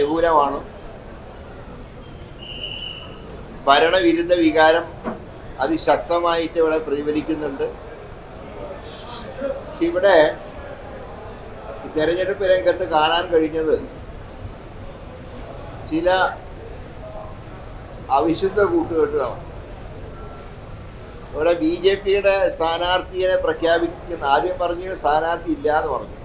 അനുകൂലമാണ്. ഭരണവിരുദ്ധ വികാരം അതിശക്തമായിട്ട് ഇവിടെ പ്രതിഫലിക്കുന്നുണ്ട്. ഇവിടെ തെരഞ്ഞെടുപ്പ് രംഗത്ത് കാണാൻ കഴിഞ്ഞത് ചില അവിശുദ്ധ കൂട്ടുകെട്ടുകളാണ്. ഇവിടെ ബി ജെ പിയുടെ സ്ഥാനാർത്ഥിയെ പ്രഖ്യാപിക്കുന്ന ആദ്യം പറഞ്ഞു സ്ഥാനാർത്ഥി ഇല്ല എന്ന് പറഞ്ഞു.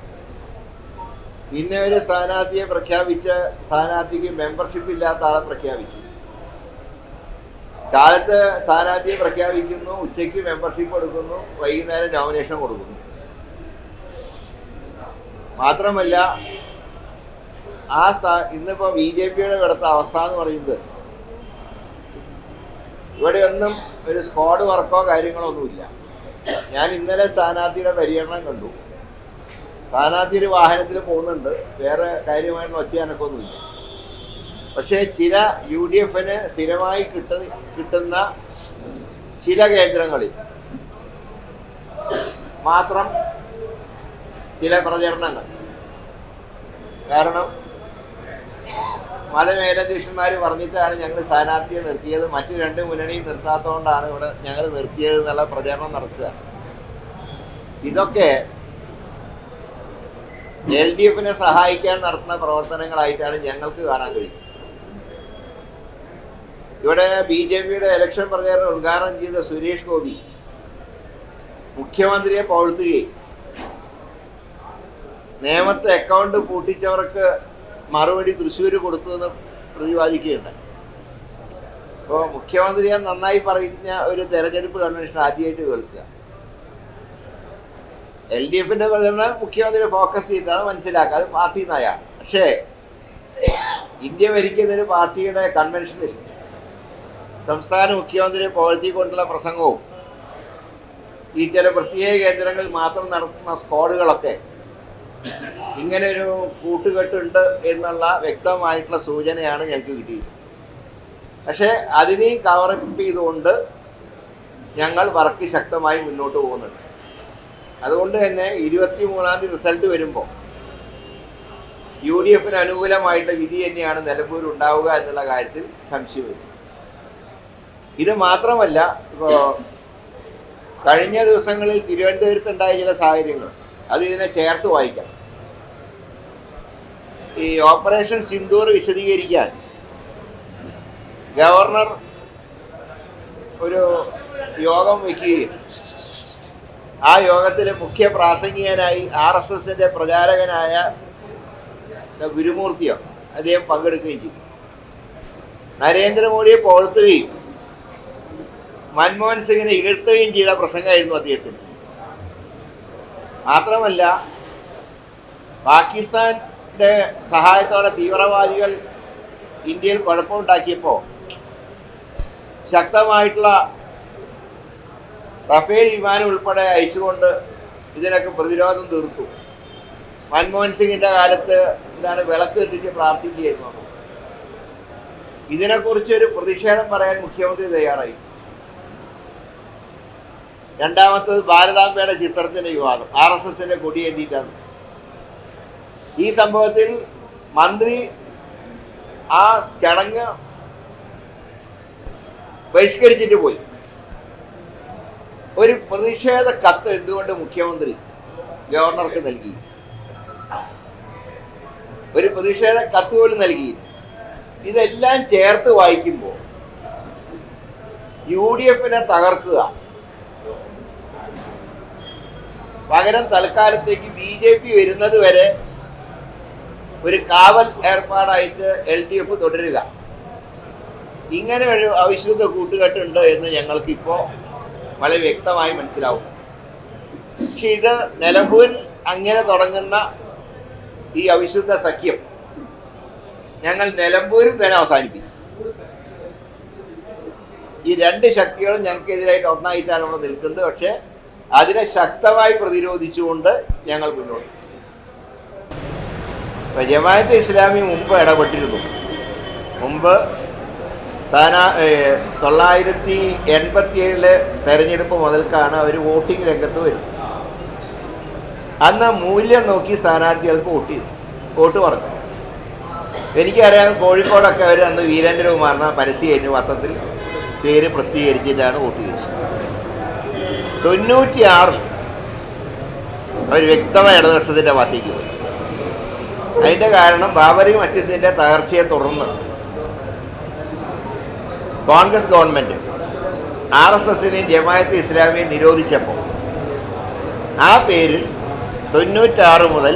പിന്നെ ഒരു സ്ഥാനാർത്ഥിയെ പ്രഖ്യാപിച്ച സ്ഥാനാർത്ഥിക്ക് മെമ്പർഷിപ്പ് ഇല്ലാത്ത ആളെ പ്രഖ്യാപിച്ചു. കാലത്ത് സ്ഥാനാർത്ഥിയെ പ്രഖ്യാപിക്കുന്നു ഉച്ചയ്ക്ക് മെമ്പർഷിപ്പ് എടുക്കുന്നു വൈകുന്നേരം നോമിനേഷൻ കൊടുക്കുന്നു. മാത്രമല്ല ആ സ്ഥാ ഇന്നിപ്പോൾ ബി ജെ പിയുടെ ഇവിടുത്തെ അവസ്ഥ എന്ന് പറയുന്നത് ഇവിടെയൊന്നും ഒരു സ്ക്വാഡ് വർക്കോ കാര്യങ്ങളോ ഒന്നുമില്ല. ഞാൻ ഇന്നലെ സ്ഥാനാർത്ഥിയുടെ പര്യടനം കണ്ടു. സ്ഥാനാർത്ഥി ഒരു വാഹനത്തിൽ പോകുന്നുണ്ട്. വേറെ കാര്യമായിട്ടുള്ള ഒച്ചയാനൊക്കൊന്നുമില്ല പക്ഷേ ചില യു ഡി എഫിന് സ്ഥിരമായി കിട്ട കിട്ടുന്ന ചില കേന്ദ്രങ്ങളിൽ മാത്രം ചില പ്രചരണങ്ങൾ. കാരണം മതമേലധ്യക്ഷന്മാർ പറഞ്ഞിട്ടാണ് ഞങ്ങൾ സ്ഥാനാർത്ഥിയെ നിർത്തിയത്. മറ്റു രണ്ട് മുന്നണിയും നിർത്താത്തതുകൊണ്ടാണ് ഇവിടെ ഞങ്ങൾ നിർത്തിയത് എന്നുള്ള പ്രചരണം നടത്തുക. ഇതൊക്കെ എൽ ഡി എഫിനെ സഹായിക്കാൻ നടത്തുന്ന പ്രവർത്തനങ്ങളായിട്ടാണ് ഞങ്ങൾക്ക് കാണാൻ കഴിയുന്നത്. ഇവിടെ ബി ജെ പിയുടെ ഇലക്ഷൻ പ്രചാരണം ഉദ്ഘാടനം ചെയ്ത സുരേഷ് ഗോപി മുഖ്യമന്ത്രിയെ പഴുത്തുകയും നേമത്തെ അക്കൗണ്ട് പൂട്ടിച്ചവർക്ക് മറുപടി തൃശ്ശൂർ കൊടുത്തു എന്ന് പ്രതിപാദിക്കുകയുണ്ടായി. അപ്പോൾ മുഖ്യമന്ത്രിയെ നന്നായി പറഞ്ഞ ഒരു തെരഞ്ഞെടുപ്പ് കൺവെൻഷൻ ആദ്യമായിട്ട് കേൾക്കുക. എൽ ഡി എഫിന്റെ പ്രചരണം മുഖ്യമന്ത്രി ഫോക്കസ് ചെയ്തിട്ടാണ് മനസ്സിലാക്കുക. അത് പാർട്ടി നയാണ് പക്ഷേ ഇന്ത്യ ഭരിക്കുന്ന ഒരു പാർട്ടിയുടെ കൺവെൻഷനിൽ സംസ്ഥാന മുഖ്യമന്ത്രിയെ പുകഴ്ത്തിക്കൊണ്ടുള്ള പ്രസംഗവും ഈ ചില പ്രത്യേക കേന്ദ്രങ്ങളിൽ മാത്രം നടത്തുന്ന സ്ക്വാഡുകളൊക്കെ ഇങ്ങനെ ഒരു കൂട്ടുകെട്ടുണ്ട് എന്നുള്ള വ്യക്തമായിട്ടുള്ള സൂചനയാണ് ഞങ്ങൾക്ക് കിട്ടിയത്. പക്ഷേ അതിനെയും കവറപ്പ് ചെയ്തുകൊണ്ട് ഞങ്ങൾ വർക്ക് ശക്തമായി മുന്നോട്ട് പോകുന്നുണ്ട്. അതുകൊണ്ട് തന്നെ ഇരുപത്തി മൂന്നാം തീയതി റിസൾട്ട് വരുമ്പോൾ യു ഡി എഫിന് അനുകൂലമായിട്ടുള്ള വിധി തന്നെയാണ് നിലമ്പൂർ ഉണ്ടാവുക എന്നുള്ള കാര്യത്തിൽ സംശയമില്ല ഇത് മാത്രമല്ല ഇപ്പോൾ കഴിഞ്ഞ ദിവസങ്ങളിൽ തിരുവനന്തപുരത്തുണ്ടായ ചില സാഹചര്യങ്ങൾ അത് ഇതിനെ ചേർത്ത് വായിക്കാം. ഈ ഓപ്പറേഷൻ സിന്ദൂർ വിശദീകരിക്കാൻ ഗവർണർ ഒരു യോഗം വയ്ക്കുകയും ആ യോഗത്തിലെ മുഖ്യ പ്രാസംഗികനായി ആർ എസ് എസിന്റെ പ്രചാരകനായ ഗുരുമൂർത്തിയോ അദ്ദേഹം പങ്കെടുക്കുകയും ചെയ്തു. നരേന്ദ്രമോദിയെ പുകഴ്ത്തുകയും മൻമോഹൻ സിംഗിനെ ഇകഴ്ത്തുകയും ചെയ്ത പ്രസംഗമായിരുന്നു അദ്ദേഹത്തിന്. മാത്രമല്ല പാകിസ്ഥാന്റെ സഹായത്തോടെ തീവ്രവാദികൾ ഇന്ത്യയിൽ കുഴപ്പമുണ്ടാക്കിയപ്പോൾ ശക്തമായിട്ടുള്ള റഫേൽ വിമാനം ഉൾപ്പെടെ അയച്ചുകൊണ്ട് ഇതിനൊക്കെ പ്രതിരോധം തീർത്തു. മൻമോഹൻ സിംഗിന്റെ കാലത്ത് എന്താണ് വിളക്ക് എത്തിച്ച് പ്രാർത്ഥിക്കുകയായിരുന്നു. ഇതിനെക്കുറിച്ച് ഒരു പ്രതിഷേധം പറയാൻ മുഖ്യമന്ത്രി തയ്യാറായി. രണ്ടാമത്തത് ഭാരതാംബയുടെ ചിത്രത്തിന്റെ വിവാദം. ആർ എസ് എസിന്റെ കൊടിയേന്തിയിട്ടാണ് ഈ സംഭവത്തിൽ മന്ത്രി ആ ചടങ്ങ് ബഹിഷ്കരിച്ചിട്ട് പോയി. ഒരു പ്രതിഷേധ കത്ത് എന്തുകൊണ്ട് മുഖ്യമന്ത്രി ഗവർണർക്ക് നൽകി? ഒരു പ്രതിഷേധ കത്ത് പോലും നൽകി. ഇതെല്ലാം ചേർത്ത് വായിക്കുമ്പോൾ യു ഡി എഫിനെ തകർക്കുക. പകരം തൽക്കാലത്തേക്ക് ബി ജെ പി വരുന്നത് വരെ ഒരു കാവൽ ഏർപ്പാടായിട്ട് എൽ ഡി എഫ് തുടരുക. ഇങ്ങനെ ഒരു അവിശുദ്ധ കൂട്ടുകെട്ടുണ്ട് എന്ന് ഞങ്ങൾക്കിപ്പോൾ വളരെ വ്യക്തമായി മനസ്സിലാവും. പക്ഷെ ഇത് നിലമ്പൂരിൽ അങ്ങനെ തുടങ്ങുന്ന ഈ അവിശുദ്ധ സഖ്യം ഞങ്ങൾ നിലമ്പൂരിൽ തന്നെ അവസാനിപ്പിക്കും. ഈ രണ്ട് ശക്തികളും ഞങ്ങൾക്കെതിരായിട്ട് ഒന്നായിട്ടാണ് ഇവിടെ നിൽക്കുന്നത്. പക്ഷേ അതിനെ ശക്തമായി പ്രതിരോധിച്ചുകൊണ്ട് ഞങ്ങൾ മുന്നോട്ട്. ഇപ്പൊ ഇസ്ലാമി മുമ്പ് ഇടപെട്ടിരുന്നു. മുമ്പ് സ്ഥാന തൊള്ളായിരത്തി എൺപത്തി ഏഴിലെ തെരഞ്ഞെടുപ്പ് മുതൽക്കാണ് അവർ വോട്ടിംഗ് രംഗത്ത് വരുന്നത്. അന്ന് മൂല്യം നോക്കി സ്ഥാനാർത്ഥികൾക്ക് വോട്ട് ചെയ്തു. വോട്ട് പറഞ്ഞു. എനിക്കറിയാം കോഴിക്കോടൊക്കെ അവർ അന്ന് വീരേന്ദ്രകുമാറിനെ പരസ്യമായിട്ട് പത്രത്തിൽ പേര് പ്രസിദ്ധീകരിച്ചിട്ടാണ് വോട്ട് ചെയ്തത്. തൊണ്ണൂറ്റിയാറിൽ അവർ വ്യക്തമായ ഇടതുപക്ഷത്തിന്റെ പാർട്ടിക്ക് പോയി. അതിന്റെ കാരണം ബാബറി മസ്ജിദിന്റെ തകർച്ചയെ തുടർന്ന് കോൺഗ്രസ് ഗവൺമെന്റ് ആർ എസ് എസിനെയും ജമായത്ത് ഇസ്ലാമിയെയും നിരോധിച്ചപ്പോൾ ആ പേരിൽ തൊണ്ണൂറ്റാറ് മുതൽ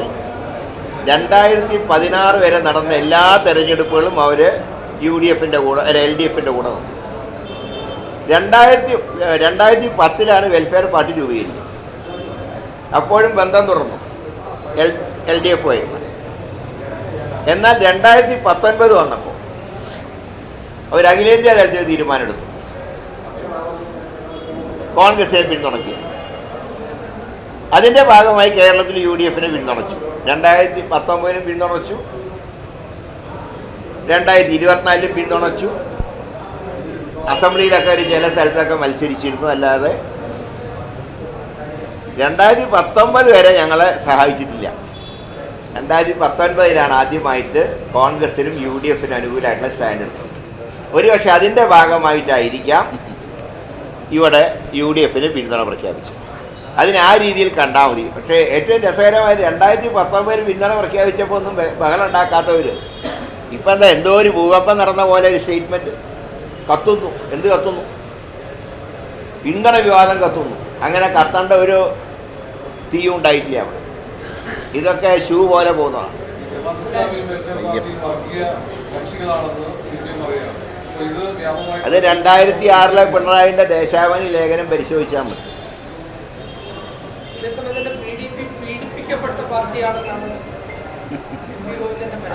രണ്ടായിരത്തി പതിനാറ് വരെ നടന്ന എല്ലാ തെരഞ്ഞെടുപ്പുകളും അവർ യു ഡി എഫിന്റെ കൂടെ അല്ല എൽ ഡി എഫിന്റെ കൂടെ നിന്നു. രണ്ടായിരത്തി രണ്ടായിരത്തി പത്തിലാണ് വെൽഫെയർ പാർട്ടി രൂപീകരിച്ചത്. അപ്പോഴും ബന്ധം തുടർന്നു എൽ എൽ ഡി എഫുമായിട്ട്. എന്നാൽ രണ്ടായിരത്തി പത്തൊൻപത് വന്നപ്പോൾ അവർ അഖിലേന്ത്യാ തലത്തിൽ തീരുമാനമെടുത്തു. കോൺഗ്രസിനെ പിന്തുണയ്ക്കുക. അതിന്റെ ഭാഗമായി കേരളത്തിൽ യു ഡി എഫിനെ പിന്തുണച്ചു. രണ്ടായിരത്തി പത്തൊമ്പതിലും പിന്തുണച്ചു. രണ്ടായിരത്തി ഇരുപത്തിനാലിലും പിന്തുണച്ചു. അസംബ്ലിയിലൊക്കെ ഒരു ചില സ്ഥലത്തൊക്കെ മത്സരിച്ചിരുന്നു അല്ലാതെ രണ്ടായിരത്തി പത്തൊമ്പത് വരെ ഞങ്ങളെ സഹായിച്ചിട്ടില്ല. രണ്ടായിരത്തി പത്തൊൻപതിലാണ് ആദ്യമായിട്ട് കോൺഗ്രസിനും യു ഡി എഫിനും അനുകൂലമായിട്ടുള്ള സ്റ്റാൻഡ് എടുത്തത് ഒരുപക്ഷെ അതിന്റെ ഭാഗമായിട്ടായിരിക്കാം ഇവിടെ യു ഡി എഫിന് പിന്തുണ പ്രഖ്യാപിച്ചു അതിന് ആ രീതിയിൽ കണ്ടാൽ മതി. പക്ഷേ ഏറ്റവും രസകരമായ രണ്ടായിരത്തി പത്തൊമ്പതിൽ പിന്തുണ പ്രഖ്യാപിച്ചപ്പോൾ ഒന്നും ബഹ- ബഹളം ഉണ്ടാക്കാത്തവർ ഇപ്പം എന്താ എന്തോ ഒരു ഭൂകമ്പം നടന്ന പോലെ ഒരു സ്റ്റേറ്റ്മെന്റ് കത്തുന്നു. എന്ത് കത്തുന്നു? പിന്തുണ വിവാദം കത്തുന്നു. അങ്ങനെ കത്തേണ്ട ഒരു തീയും ഉണ്ടായിട്ടില്ല അവിടെ. ഇതൊക്കെ ഷൂ പോലെ പോകുന്നതാണ്. അത് രണ്ടായിരത്തി ആറിലെ പിണറായിന്റെ ദേശാഭിമാനി ലേഖനം പരിശോധിച്ചാൽ മതി.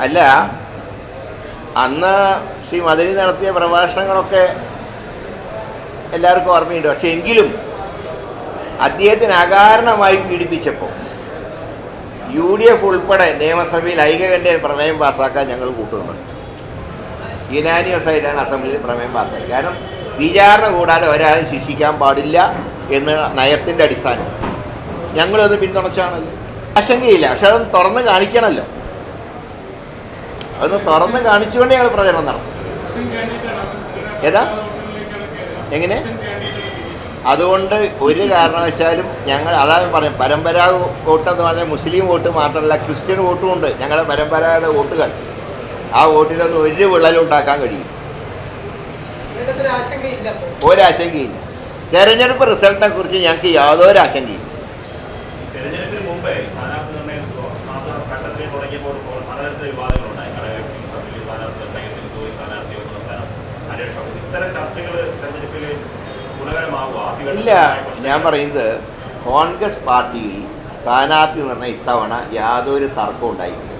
അല്ല അന്ന് ശ്രീ മദനി നടത്തിയ പ്രഭാഷണങ്ങളൊക്കെ എല്ലാവർക്കും ഓർമ്മയുണ്ട്. പക്ഷെ എങ്കിലും അദ്ദേഹത്തിന് അകാരണമായി പീഡിപ്പിച്ചപ്പോൾ യു ഡി എഫ് ഉൾപ്പെടെ നിയമസഭയിൽ ഐകകണ്ഠ്യ പ്രമേയം പാസ്സാക്കാൻ ഞങ്ങൾ കൂട്ടുന്നുണ്ട് യുനാനിയസ് ആയിട്ടാണ് അസംബ്ലിയിൽ പ്രമേയം പാസ്സാക്കി കാരണം വിചാരണ കൂടാതെ ഒരാളെ ശിക്ഷിക്കാൻ പാടില്ല എന്ന നയത്തിന്റെ അടിസ്ഥാനം. ഞങ്ങളത് പിന്തുണച്ചാണല്ലോ. ആശങ്കയില്ല. പക്ഷെ അതൊന്ന് തുറന്ന് കാണിക്കണമല്ലോ. അതൊന്ന് തുറന്ന് കാണിച്ചുകൊണ്ട് ഞങ്ങൾ പ്രചരണം നടത്തും. ഏതാ? എങ്ങനെ? അതുകൊണ്ട് ഒരു കാരണവശാലും ഞങ്ങൾ അതാണ് പറയും പരമ്പരാഗത വോട്ട് എന്ന് പറഞ്ഞാൽ മുസ്ലിം വോട്ട് മാത്രമല്ല ക്രിസ്ത്യൻ വോട്ടും ഉണ്ട് ഞങ്ങളുടെ പരമ്പരാഗത വോട്ടുകൾ. ആ വോട്ടിൽ നിന്ന് ഒരു കഴിയും ഇതിനകത്തൊരു ആശങ്കയില്ല അപ്പോൾ. ഒരാശങ്കയില്ല. തെരഞ്ഞെടുപ്പ് റിസൾട്ടിനെ കുറിച്ച് ഞങ്ങൾക്ക് യാതൊരു ആശങ്കയില്ല. ഇല്ല ഞാൻ പറയുന്നത് കോൺഗ്രസ് പാർട്ടിയിൽ സ്ഥാനാർത്ഥി നിർണയം ഇത്തവണ യാതൊരു തർക്കവും ഉണ്ടായിട്ടില്ല.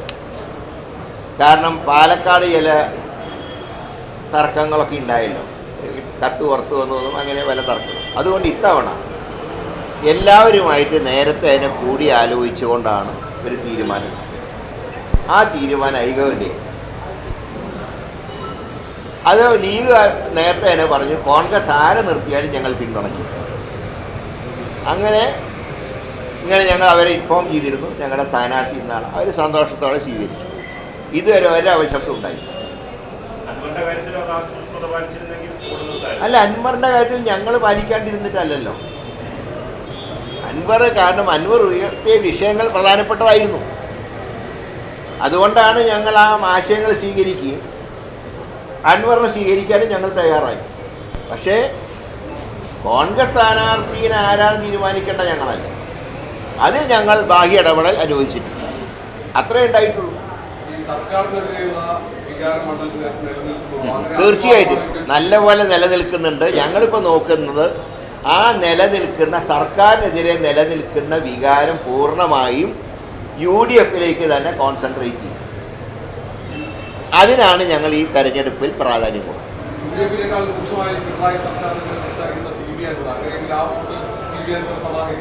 കാരണം പാലക്കാട് ചില തർക്കങ്ങളൊക്കെ ഉണ്ടായല്ലോ. കത്ത് പുറത്തു വന്നതും അങ്ങനെ വല തർക്കം അതുകൊണ്ട് ഇത്തവണ എല്ലാവരുമായിട്ട് നേരത്തെ അതിനെ കൂടി ആലോചിച്ചുകൊണ്ടാണ് ഒരു തീരുമാനം. ആ തീരുമാനം ഐകകണ്ഠ്യ അത് ലീഗ് നേരത്തെ തന്നെ പറഞ്ഞു കോൺഗ്രസ് ആരെ നിർത്തിയാലും ഞങ്ങൾ പിന്തുണയ്ക്കും. അങ്ങനെ ഇങ്ങനെ ഞങ്ങൾ അവരെ ഇൻഫോം ചെയ്തിരുന്നു. ഞങ്ങളുടെ സ്ഥാനാർത്ഥി എന്നാണ്. അവർ സന്തോഷത്തോടെ സ്വീകരിച്ചു. ഇതുവരെ ഒരവശബ്ദം ഉണ്ടായി. അൻവറിന്റെ കാര്യത്തിലും അത് ആ സൂക്ഷ്മത അല്ല അൻവറിന്റെ കാര്യത്തിൽ ഞങ്ങൾ പാലിക്കാണ്ടിരുന്നിട്ടല്ലല്ലോ. അൻവർ കാരണം അൻവർ ഉയർത്തിയ വിഷയങ്ങൾ പ്രധാനപ്പെട്ടതായിരുന്നു. അതുകൊണ്ടാണ് ഞങ്ങൾ ആ ആശയങ്ങൾ സ്വീകരിക്കുകയും അൻവറിനെ സ്വീകരിക്കാനും ഞങ്ങൾ തയ്യാറായി. പക്ഷേ കോൺഗ്രസ് സ്ഥാനാർത്ഥിയെ ആരാണ് തീരുമാനിക്കേണ്ട ഞങ്ങളല്ല. അതിൽ ഞങ്ങൾ ബാഹ്യ ഇടപെടൽ അനുവദിച്ചിട്ടില്ല അത്രേ ഉണ്ടായിട്ടുള്ളൂ. സർക്കാരിനെതിരെയുള്ള തീർച്ചയായിട്ടും. നല്ലപോലെ നിലനിൽക്കുന്നുണ്ട്. ഞങ്ങളിപ്പോൾ നോക്കുന്നത് ആ നിലനിൽക്കുന്ന സർക്കാരിനെതിരെ നിലനിൽക്കുന്ന വികാരം പൂർണമായും യു ഡി എഫിലേക്ക് തന്നെ കോൺസെൻട്രേറ്റ് ചെയ്യും. അതിനാണ് ഞങ്ങൾ ഈ തെരഞ്ഞെടുപ്പിൽ പ്രാധാന്യം കൊടുക്കുന്നത്.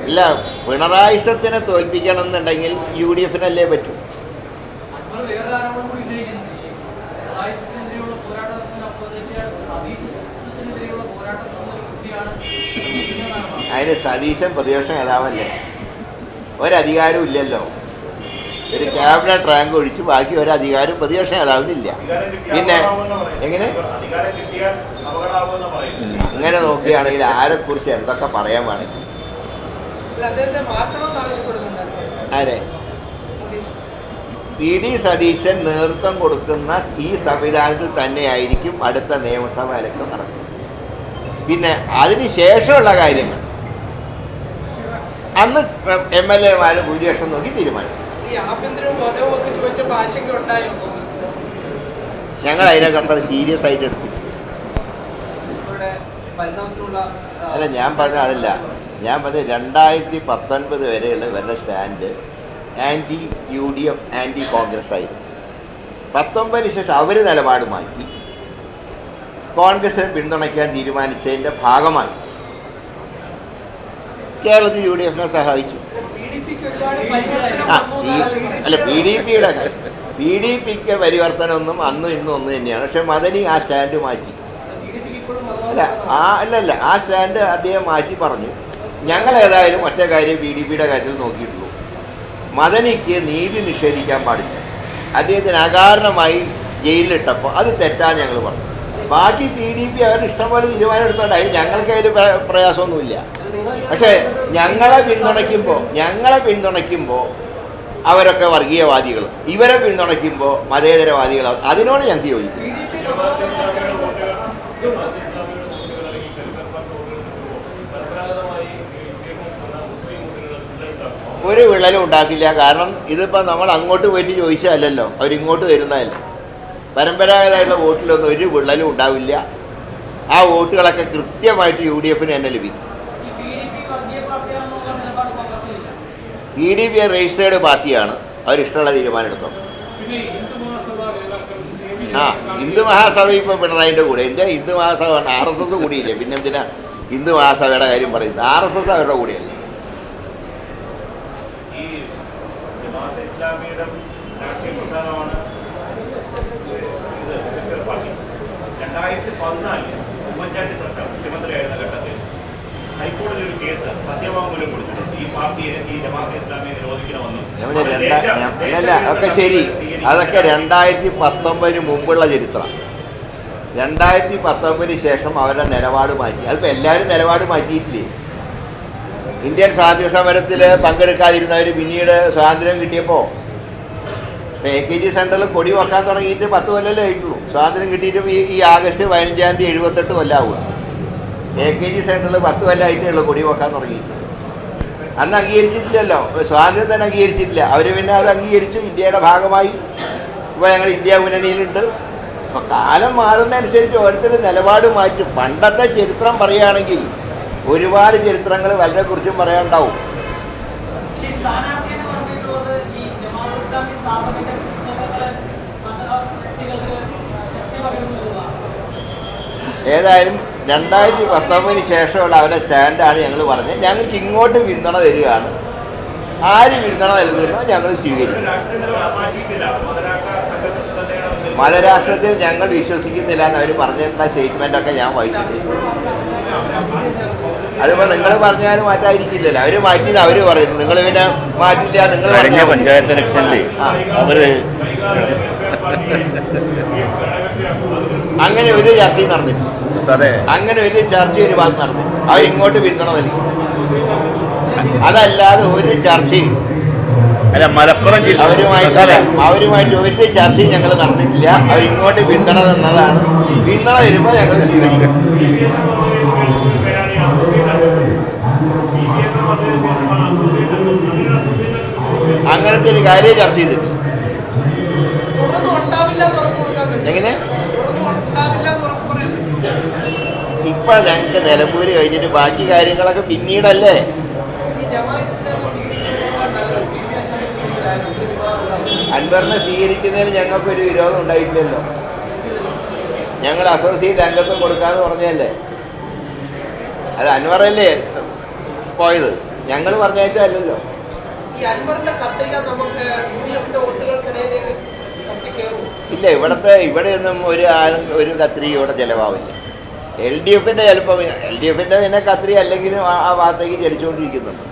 ഇല്ല പിണറായി സത്തിനെ തോൽപ്പിക്കണം എന്നുണ്ടെങ്കിൽ യു ഡി എഫിനല്ലേ പറ്റൂ. അതിന് സതീശൻ പ്രതിപക്ഷ നേതാവല്ലേ? ഒരധികാരവും ഇല്ലല്ലോ. ഒരു ക്യാബിനറ്റ് റാങ്ക് ഒഴിച്ച് ബാക്കി ഒരധികാരം പ്രതിപക്ഷ നേതാവിനില്ല പിന്നെ. എങ്ങനെ? അങ്ങനെ നോക്കുകയാണെങ്കിൽ ആരെക്കുറിച്ച് എന്തൊക്കെ പറയാൻ വേണമെങ്കിൽ ആരെ? പി ഡി സതീശൻ നേതൃത്വം കൊടുക്കുന്ന ഈ സംവിധാനത്തിൽ തന്നെയായിരിക്കും അടുത്ത നിയമസഭ ഇലക്ഷൻ നടക്കുന്നത്. പിന്നെ അതിന് ശേഷമുള്ള കാര്യങ്ങൾ. അന്ന് എം എൽ എമാർ ഭൂരിപക്ഷം നോക്കി തീരുമാനിക്കും ഞങ്ങൾ അതിനൊക്കെ അത്ര സീരിയസ് ആയിട്ട് ഭരണത്തിനുള്ള അല്ല ഞാൻ പറഞ്ഞ അതല്ല. ഞാൻ പറഞ്ഞ രണ്ടായിരത്തി പത്തൊൻപത് വരെയുള്ള ഇവരുടെ stand anti U D F anti Congress ആയിരുന്നു. പത്തൊമ്പതിന് ശേഷം അവർ നിലപാട് മാറ്റി. കോൺഗ്രസിനെ പിന്തുണയ്ക്കാൻ തീരുമാനിച്ചതിന്റെ ഭാഗമായി. കേരളത്തിൽ യു ഡി എഫിനെ സഹായിച്ചു. ആ അല്ല പി ഡി പിയുടെ പി ഡി പിക്ക് പരിവർത്തനമൊന്നും അന്നും ഇന്നും ഒന്നും തന്നെയാണ്. പക്ഷെ മദനി ആ സ്റ്റാൻഡ് മാറ്റി. അല്ല ആ അല്ല അല്ല ആ സ്റ്റാൻഡ് അദ്ദേഹം മാറ്റി പറഞ്ഞു. ഞങ്ങൾ ഏതായാലും ഒറ്റ കാര്യം പി ഡി പിയുടെ കാര്യത്തിൽ നോക്കിയിട്ടുള്ളൂ. മദനിക്ക് നീതി നിഷേധിക്കാൻ പാടില്ല. അദ്ദേഹത്തിന് അകാരണമായി ജയിലിലിട്ടപ്പോൾ അത് തെറ്റാൻ ഞങ്ങൾ പറഞ്ഞു. ബാക്കി പി ഡി പി അവരുടെ ഇഷ്ടംപോലെ തീരുമാനം എടുത്തോണ്ട് അതിന് ഞങ്ങൾക്ക് അതിൽ പ്രയാസമൊന്നുമില്ല. പക്ഷേ ഞങ്ങളെ പിന്തുണയ്ക്കുമ്പോൾ ഞങ്ങളെ പിന്തുണയ്ക്കുമ്പോൾ അവരൊക്കെ വർഗീയവാദികളും. ഇവരെ പിന്തുണയ്ക്കുമ്പോൾ മതേതരവാദികളും. അതിനോട് ഞങ്ങൾക്ക് യോജിക്കും ഒരു വിള്ളലും ഉണ്ടാക്കില്ല. കാരണം ഇതിപ്പോൾ നമ്മൾ അങ്ങോട്ട് പോയിട്ട് ചോദിച്ചതല്ലല്ലോ. അവരിങ്ങോട്ട് വരുന്നതല്ല. പരമ്പരാഗതമായിട്ടുള്ള വോട്ടിലൊന്നും ഒരു വിള്ളലും ഉണ്ടാവില്ല. ആ വോട്ടുകളൊക്കെ കൃത്യമായിട്ട് യു ഡി എഫിന് തന്നെ ലഭിക്കും. ബി ഡി പി രജിസ്റ്റേർഡ് പാർട്ടിയാണ്. അവരിഷ്ടമുള്ള തീരുമാനം എടുത്തോ ആ ഹിന്ദു മഹാസഭ ഇപ്പോൾ പിണറായിന്റെ കൂടെ. എന്തിനാ Hindu Mahasabha R S S കൂടിയില്ലേ? പിന്നെന്തിനാ ഹിന്ദു മഹാസഭയുടെ കാര്യം പറയുന്നത്? ആർ എസ് എസ് അവരുടെ കൂടെയല്ലേ ഈ ജമാഅത്തെ ഇസ്ലാമിയുടെ രാഷ്ട്രീയ പ്രസ്ഥാനമാണ് ഇത് വെൽഫെയർ പാർട്ടി രണ്ടായിരത്തി പതിനാലിൽ ഉമ്മൻചാണ്ടി സർക്കാർ മുഖ്യമന്ത്രിയായിരുന്ന ഘട്ടത്തിൽ ഹൈക്കോടതി ഒരു കേസ് സത്യവാങ്മൂലം കൊടുത്തിട്ടുണ്ട്. ഈ പാർട്ടിയെ ഈ ജമാഅത്തെ ഇസ്ലാമിയെ നിരോധിക്കണമെന്നും. അതൊക്കെ ശരി. അതൊക്കെ രണ്ടായിരത്തി പത്തൊമ്പതിന് മുമ്പുള്ള ചരിത്രം. രണ്ടായിരത്തി പത്തൊമ്പതിന് ശേഷം അവരുടെ നിലപാട് മാറ്റി. അതിപ്പോൾ എല്ലാവരും നിലപാട് മാറ്റിയിട്ടില്ലേ? ഇന്ത്യൻ സ്വാതന്ത്ര്യ സമരത്തിൽ പങ്കെടുക്കാതിരുന്നവർ പിന്നീട് സ്വാതന്ത്ര്യം കിട്ടിയപ്പോൾ എ കെ ജി സെന്ററിൽ കൊടി വെക്കാൻ തുടങ്ങിയിട്ട് പത്ത് കൊല്ലമല്ലേ ആയിട്ടുള്ളൂ. സ്വാതന്ത്ര്യം കിട്ടിയിട്ട് ഈ ഈ ആഗസ്റ്റ് പതിനഞ്ചാം തീയതി എഴുപത്തെട്ട് കൊല്ലാവുക എ കെ ജി സെന്ററിൽ പത്ത് കൊല്ലമായിട്ടേ ഉള്ളൂ കൊടി വെക്കാൻ തുടങ്ങിയിട്ട്. അന്ന് അംഗീകരിച്ചിട്ടില്ലല്ലോ. സ്വാതന്ത്ര്യം തന്നെ അംഗീകരിച്ചിട്ടില്ല. അവർ പിന്നെ അത് അംഗീകരിച്ചു. ഇന്ത്യയുടെ ഭാഗമായി. ഇപ്പോൾ ഞങ്ങൾ ഇന്ത്യ മുന്നണിയിലുണ്ട്. അപ്പോൾ കാലം മാറുന്നതനുസരിച്ച് ഓരോരുത്തരുടെ നിലപാട് മാറ്റും. പണ്ടത്തെ ചരിത്രം പറയുകയാണെങ്കിൽ ഒരുപാട് ചരിത്രങ്ങൾ വല്ലതിനെക്കുറിച്ചും പറയാനുണ്ടാവും പക്ഷേ ഈ സ്ഥാനാർത്ഥിയെ പറഞ്ഞിട്ടുള്ളത് ഈ ജമാഅത്ത് ഇസ്ലാമി സ്ഥാപനത്തെ പുസ്തകങ്ങളെ മത ശക്തികൾക്ക് ശക്തി പറയുന്നതാണ് ഏതായാലും രണ്ടായിരത്തി പത്തൊമ്പതിന് ശേഷമുള്ള അവരുടെ സ്റ്റാൻഡാണ് ഞങ്ങൾ പറഞ്ഞത്. ഞങ്ങൾക്ക് ഇങ്ങോട്ട് പിന്തുണ തരികയാണ്. ആര് പിന്തുണ നൽകുന്നോ ഞങ്ങൾ സ്വീകരിക്കും. മതരാഷ്ട്രത്തിൽ ഞങ്ങൾ വിശ്വസിക്കുന്നില്ല എന്ന് അവർ പറഞ്ഞിട്ടുള്ള സ്റ്റേറ്റ്മെന്റ് ഒക്കെ ഞാൻ വായിച്ചിട്ടുണ്ട്. അതിപ്പോൾ നിങ്ങൾ പറഞ്ഞാൽ മാറ്റാതിരിക്കില്ലല്ലോ. അവർ മാറ്റിയത് അവർ പറയുന്നു. നിങ്ങൾ പിന്നെ മാറ്റില്ല നിങ്ങൾ. പഞ്ചായത്ത് ഇലക്ഷനിൽ ആ. അങ്ങനെ ഒരു ചർച്ചയും നടന്നില്ല. അങ്ങനെ ഒരു ചർച്ച ഒരു ഭാഗത്ത് നടന്നില്ല. അവരിങ്ങോട്ട് പിന്തുണ നൽകി അതല്ലാതെ ഒരു ചർച്ചയും അല്ല മലപ്പുറം ജില്ല. അവരുമായിട്ട് ഒരു ചർച്ചയും ഞങ്ങൾ നടന്നിട്ടില്ല. അവരിങ്ങോട്ട് പിന്തുണ തന്നതാണ്. പിന്തുണ വരുമ്പോൾ ഞങ്ങൾ സ്വീകരിക്കണം അങ്ങനത്തെ ഒരു കാര്യം ചർച്ച ചെയ്തിട്ടില്ല. എങ്ങനെ? ഇപ്പൊ ഞങ്ങൾക്ക് നിലമ്പൂര് കഴിഞ്ഞിട്ട് ബാക്കി കാര്യങ്ങളൊക്കെ പിന്നീടല്ലേ? അൻവറിനെ സ്വീകരിക്കുന്നതിന് ഞങ്ങൾക്കൊരു വിരോധം ഉണ്ടായിട്ടില്ലല്ലോ. ഞങ്ങൾ അസോസിയേറ്റ് അംഗത്വം കൊടുക്കാന്ന് പറഞ്ഞല്ലേ അത് അൻവറല്ലേ പോയത്? ഞങ്ങൾ പറഞ്ഞയച്ചല്ലോ ഈ അൻവറിന്റെ കത്രിക നമുക്ക് യു ഡി എഫിന്റെ വോട്ടുകൾക്കിടയിലേക്ക് ഇല്ല ഇവിടുത്തെ ഇവിടെയൊന്നും ഒരു ആരും ഒരു കത്രി ഇവിടെ ചിലവാവില്ല. എൽ ഡി എഫിന്റെ ചിലപ്പോൾ എൽ ഡി എഫിന്റെ പിന്നെ കത്രി അല്ലെങ്കിലും ആ ആ ഭാഗത്തേക്ക് ചലിച്ചുകൊണ്ടിരിക്കുന്നുണ്ട്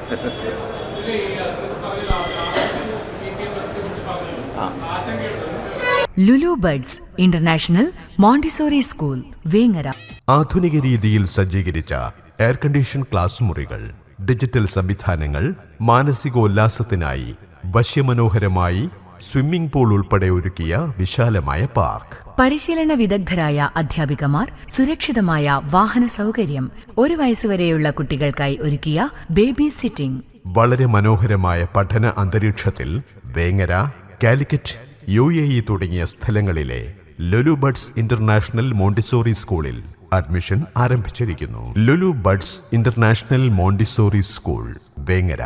Lulu buds international Montessori school Vengara. ആധുനിക രീതിയിൽ സജ്ജീകരിച്ച എയർ കണ്ടീഷൻ ക്ലാസ് മുറികൾ ഡിജിറ്റൽ സംവിധാനങ്ങൾ മാനസികോല്ലാസത്തിനായി വശ്യമനോഹരമായി സ്വിമ്മിംഗ് പൂൾ ഉൾപ്പെടെ ഒരുക്കിയ വിശാലമായ പാർക്ക്. പരിശീലന വിദഗ്ധരായ അധ്യാപികമാർ സുരക്ഷിതമായ വാഹന സൗകര്യം ഒരു വയസ്സുവരെയുള്ള കുട്ടികൾക്കായി ഒരുക്കിയ ബേബി സിറ്റിംഗ്. വളരെ മനോഹരമായ പഠന അന്തരീക്ഷത്തിൽ Vengara Calicut U A E തുടങ്ങിയ സ്ഥലങ്ങളിലെ ലുലു ബഡ്സ് ഇന്റർനാഷണൽ മോണ്ടിസോറി സ്കൂളിൽ അഡ്മിഷൻ ആരംഭിച്ചിരിക്കുന്നു. Lulu buds international Montessori school Vengara.